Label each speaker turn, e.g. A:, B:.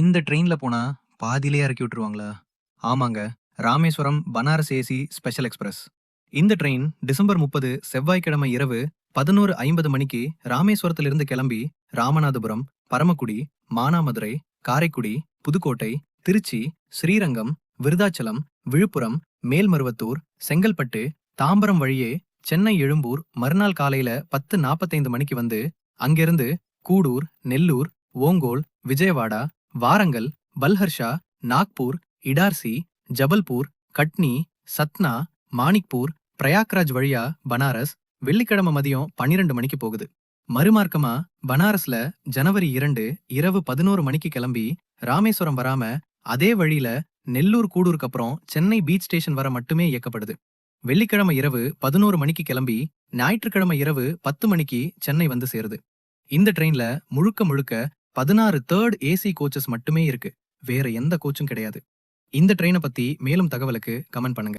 A: இந்த ட்ரெயின்ல போனா பாதியிலே இறக்கி விட்டுருவாங்களா? ஆமாங்க. Rameswaram Banaras AC special express. இந்த ட்ரெயின் டிசம்பர் 30 செவ்வாய்க்கிழமை இரவு 11:50 மணிக்கு ராமேஸ்வரத்திலிருந்து கிளம்பி ராமநாதபுரம், பரமக்குடி, மானாமதுரை, காரைக்குடி, புதுக்கோட்டை, திருச்சி, ஸ்ரீரங்கம், விருதாச்சலம், விழுப்புரம், மேல்மருவத்தூர், செங்கல்பட்டு, தாம்பரம் வழியே சென்னை எழும்பூர் மறுநாள் காலையில 10:45 மணிக்கு வந்து அங்கிருந்து கூடூர், நெல்லூர், ஓங்கோல், விஜயவாடா, வாரங்கல், பல்ஹர்ஷா, நாக்பூர், இடார்சி, ஜபல்பூர், கட்னி, சத்னா, மாணிக்பூர், பிரயாக்ராஜ் வழியா பனாரஸ் வெள்ளிக்கிழமை மதியம் 12 மணிக்கு போகுது. மறுமார்க்கமா பனாரஸ்ல ஜனவரி இரண்டு இரவு 11 மணிக்கு கிளம்பி ராமேஸ்வரம் வராம அதே வழியில நெல்லூர் கூடூருக்கு அப்புறம் சென்னை பீச் ஸ்டேஷன் வர மட்டுமே இயக்கப்படுது. வெள்ளிக்கிழமை இரவு 11 மணிக்கு கிளம்பி ஞாயிற்றுக்கிழமை இரவு 10 மணிக்கு சென்னை வந்து சேருது. இந்த ட்ரெயின்ல முழுக்க முழுக்க 16 தேர்ட் ஏசி கோச்சஸ் மட்டுமே இருக்கு. வேற எந்த கோச்சும் கிடையாது. இந்த ட்ரெயினை பத்தி மேலும் தகவலுக்கு கமெண்ட் பண்ணுங்க.